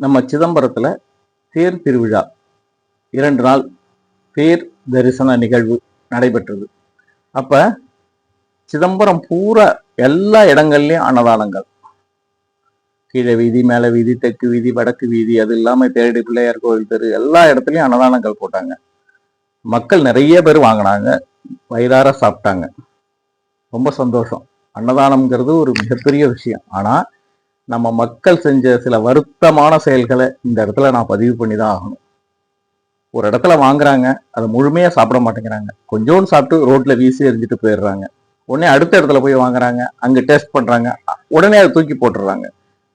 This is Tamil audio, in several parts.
நம்ம சிதம்பரத்துல தேர் திருவிழா. இரண்டு நாள் தேர் தரிசன நிகழ்வு நடைபெற்றது. அப்ப சிதம்பரம் பூரா எல்லா இடங்கள்லையும் அன்னதானங்கள். கீழே வீதி மேலே வீதி தெற்கு வீதி வடக்கு வீதி அது இல்லாமல் தேரடி பிள்ளையார் கோவில் தெரு எல்லா இடத்துலையும் அன்னதானங்கள் போட்டாங்க. மக்கள் நிறைய பேர் வாங்கினாங்க. வயிறார சாப்பிட்டாங்க. ரொம்ப சந்தோஷம். அன்னதானம்ங்கிறது ஒரு மிகப்பெரிய விஷயம். ஆனால் நம்ம மக்கள் செஞ்ச சில வருத்தமான செயல்களை இந்த இடத்துல நான் பதிவு பண்ணி தான் ஆகணும். ஒரு இடத்துல வாங்குறாங்க அதை முழுமையாக சாப்பிட மாட்டேங்கிறாங்க. கொஞ்சோண்டு சாப்பிட்டு ரோட்டில் வீசி எறிஞ்சிட்டு போயிடுறாங்க. உடனே அடுத்த இடத்துல போய் வாங்குறாங்க அங்கே டேஸ்ட் பண்ணுறாங்க உடனே அதை தூக்கி போட்டுடுறாங்க.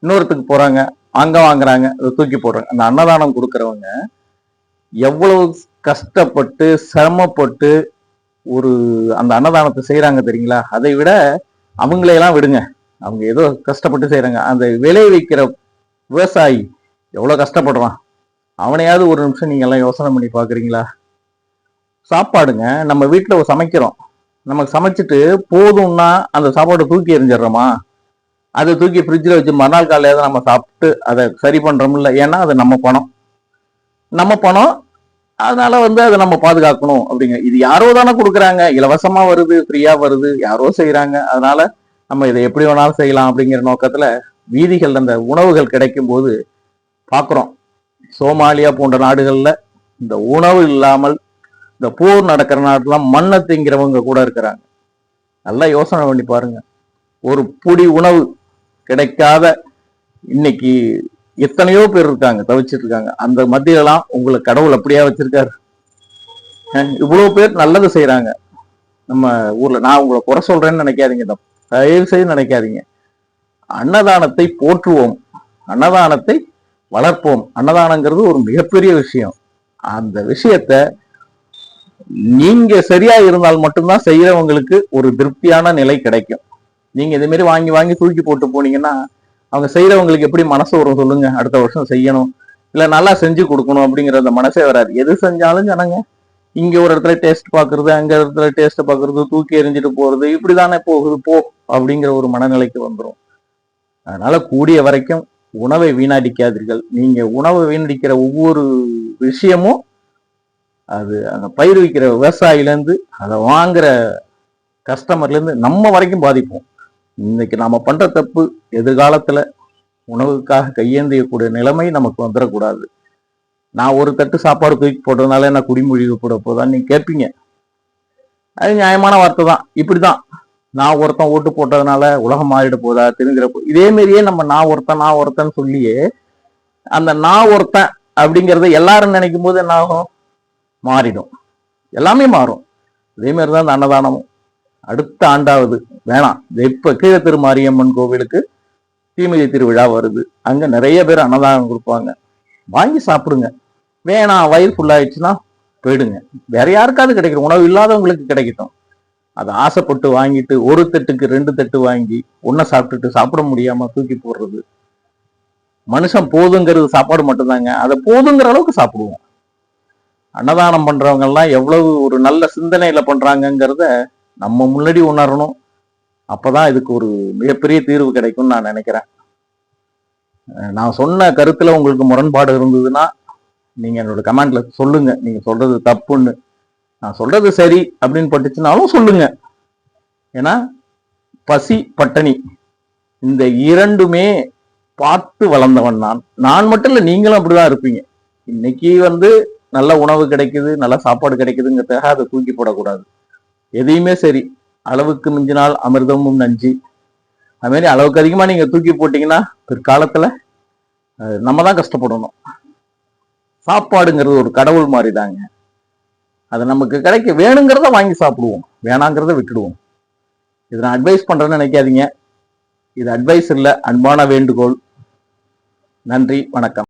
இன்னொருத்துக்கு போகிறாங்க அங்கே வாங்குறாங்க அதை தூக்கி போடுறாங்க. அந்த அன்னதானம் கொடுக்குறவங்க எவ்வளவு கஷ்டப்பட்டு சிரமப்பட்டு ஒரு அந்த அன்னதானத்தை செய்கிறாங்க தெரியுங்களா? அதை விட அவங்களையெல்லாம் விடுங்க. அவங்க ஏதோ கஷ்டப்பட்டு செய்கிறாங்க அந்த விளைவிக்கிற விவசாயி எவ்வளோ கஷ்டப்படுறான்? அவனையாவது ஒரு நிமிஷம் நீங்கள் எல்லாம் யோசனை பண்ணி பார்க்குறீங்களா சாப்பாடுங்க நம்ம வீட்டில் சமைக்கிறோம். நமக்கு சமைச்சிட்டு போதும்னா அந்த சாப்பாடை தூக்கி எறிஞ்சிடுறோமா? அதை தூக்கி ஃப்ரிட்ஜில் வச்சு மறுநாள் காலையில் நம்ம சாப்பிட்டு அதை சரி பண்ணுறோம்ல ஏன்னா அது நம்ம பணம். நம்ம பணம் அதனால வந்து அதை நம்ம பாதுகாக்கணும் அப்படிங்க. இது யாரோ தானே கொடுக்குறாங்க. இலவசமாக வருது ஃப்ரீயாக வருது. யாரோ செய்கிறாங்க அதனால நம்ம இதை எப்படி வேணாலும் செய்யலாம் அப்படிங்கிற நோக்கத்துல வீதிகள் அந்த உணவுகள் கிடைக்கும் போது பார்க்குறோம் சோமாலியா போன்ற நாடுகள்ல இந்த உணவு இல்லாமல் இந்த போர் நடக்கிற நாட்டுலாம் மண்ணை திங்கிறவங்க கூட இருக்கிறாங்க. நல்லா யோசனை பண்ணி பாருங்க. ஒரு புடி உணவு கிடைக்காத இன்னைக்கு எத்தனையோ பேர் இருக்காங்க தவிச்சிட்டு இருக்காங்க. அந்த மத்தியிலலாம் உங்களை கடவுள் அப்படியா வச்சிருக்காரு? அஹ் இவ்வளவு பேர் நல்லது செய்யறாங்க நம்ம ஊர்ல நான் உங்களை குறை சொல்றேன்னு நினைக்காதீங்க தப்பு. தயவு செய்து நினைக்காதீங்க. அன்னதானத்தை போற்றுவோம். அன்னதானத்தை வளர்ப்போம். அன்னதானங்கிறது ஒரு மிகப்பெரிய விஷயம். அந்த விஷயத்த நீங்க சரியா இருந்தால் மட்டும்தான் செய்யறவங்களுக்கு ஒரு திருப்தியான நிலை கிடைக்கும். நீங்க இதே மாதிரி வாங்கி வாங்கி தூக்கி போட்டு போனீங்கன்னா அவங்க செய்யறவங்களுக்கு எப்படி மனசு வரும் சொல்லுங்க. அடுத்த வருஷம் செய்யணும். இல்ல நல்லா செஞ்சு கொடுக்கணும் அப்படிங்கிற அந்த மனசே வராது. எது செஞ்சாலும் ஜனங்க இங்க ஒரு இடத்துல டேஸ்ட் பாக்குறது அங்க இடத்துல டேஸ்ட் பாக்குறது தூக்கி எறிஞ்சிட்டு போறது இப்படிதானே போகுது போ அப்படிங்கிற ஒரு மனநிலைக்கு வந்துடும் அதனால கூடிய வரைக்கும் உணவை வீணடிக்காதீர்கள். நீங்க உணவை வீணடிக்கிற ஒவ்வொரு விஷயமும் அது அந்த பயிர் வைக்கிற விவசாயிலேருந்து அதை வாங்குற கஸ்டமர்லேருந்து நம்ம வரைக்கும் பாதிப்போம். இன்னைக்கு நாம பண்ற தப்பு எதிர்காலத்துல உணவுக்காக கையேந்தியக்கூடிய நிலைமை நமக்கு வந்துடக்கூடாது. நான் ஒரு தட்டு சாப்பாடு தூக்கி போட்டதுனால என்ன குடிமொழிவு போட போதான்னு நீங்க கேட்பீங்க. அது நியாயமான வார்த்தை தான். இப்படிதான். நான் ஒருத்தன் ஓட்டு போட்டதுனால உலகம் மாறிட போதா தெரிஞ்சிடப்போ இதே மாதிரியே நம்ம நான் ஒருத்தன் நான் ஒருத்தன் சொல்லியே அந்த நான் ஒருத்தன் அப்படிங்கிறத எல்லாரும் நினைக்கும் போது என்ன ஆகும்? மாறிடும். எல்லாமே மாறும். அதே மாதிரி தான் அந்த அன்னதானமும். அடுத்த ஆண்டாவது வேணாம். இது இப்ப கீழ திருமாரியம்மன் கோவிலுக்கு தீமிதி திருவிழா வருது. அங்க நிறைய பேர் அன்னதானம் கொடுப்பாங்க. வாங்கி சாப்பிடுங்க. வேணாம் வயிறு ஃபுல்லாயிடுச்சுன்னா போயிடுங்க. வேற யாருக்காவது கிடைக்கும் உணவு இல்லாதவங்களுக்கு கிடைக்கட்டும். அதை ஆசைப்பட்டு வாங்கிட்டு ஒரு தட்டுக்கு ரெண்டு தட்டு வாங்கி ஒன்றை சாப்பிட்டுட்டு சாப்பிட முடியாம தூக்கி போடுறது. மனுஷன் போதுங்கிறது சாப்பாடு மட்டும்தாங்க. அதை போதுங்கிற அளவுக்கு சாப்பிடுவோம். அன்னதானம் பண்றவங்க எல்லாம் எவ்வளவு ஒரு நல்ல சிந்தனையில பண்ணுறாங்கங்கிறத நம்ம முன்னாடி உணரணும். அப்பதான் இதுக்கு ஒரு மிகப்பெரிய தீர்வு கிடைக்கும்னு நான் நினைக்கிறேன். நான் சொன்ன கருத்துல உங்களுக்கு முரண்பாடு இருந்ததுன்னா நீங்க என்னோட கமெண்ட்ல சொல்லுங்க. நீங்க சொல்றது தப்புன்னு. நான் சொல்றது சரி அப்படின்னு பட்டுச்சுனாலும் சொல்லுங்க. ஏன்னா பசி பட்டணி இந்த இரண்டுமே பார்த்து வளர்ந்தவன் நான். நான் மட்டும் இல்ல நீங்களும் அப்படிதான் இருப்பீங்க. இன்னைக்கு வந்து நல்ல உணவு கிடைக்குது நல்ல சாப்பாடு கிடைக்குதுங்கிறதுக்காக அதை தூக்கி போடக்கூடாது. எதையுமே சரி அளவுக்கு மிஞ்சினால் அமிர்தமும் நஞ்சு. அது மாதிரி அளவுக்கு அதிகமா நீங்க தூக்கி போட்டிங்கன்னா பிற்காலத்துல நம்ம தான் கஷ்டப்படணும். சாப்பாடுங்கிறது ஒரு கடவுள் மாதிரி தாங்க அது நமக்கு கிடைக்க வேணுங்கிறத வாங்கி சாப்பிடுவோம். வேணாங்கிறத விட்டுடுவோம். இதை நான் அட்வைஸ் பண்ணுறேன்னு நினைக்காதீங்க. இது அட்வைஸ் இல்லை அன்பான வேண்டுகோள். நன்றி வணக்கம்.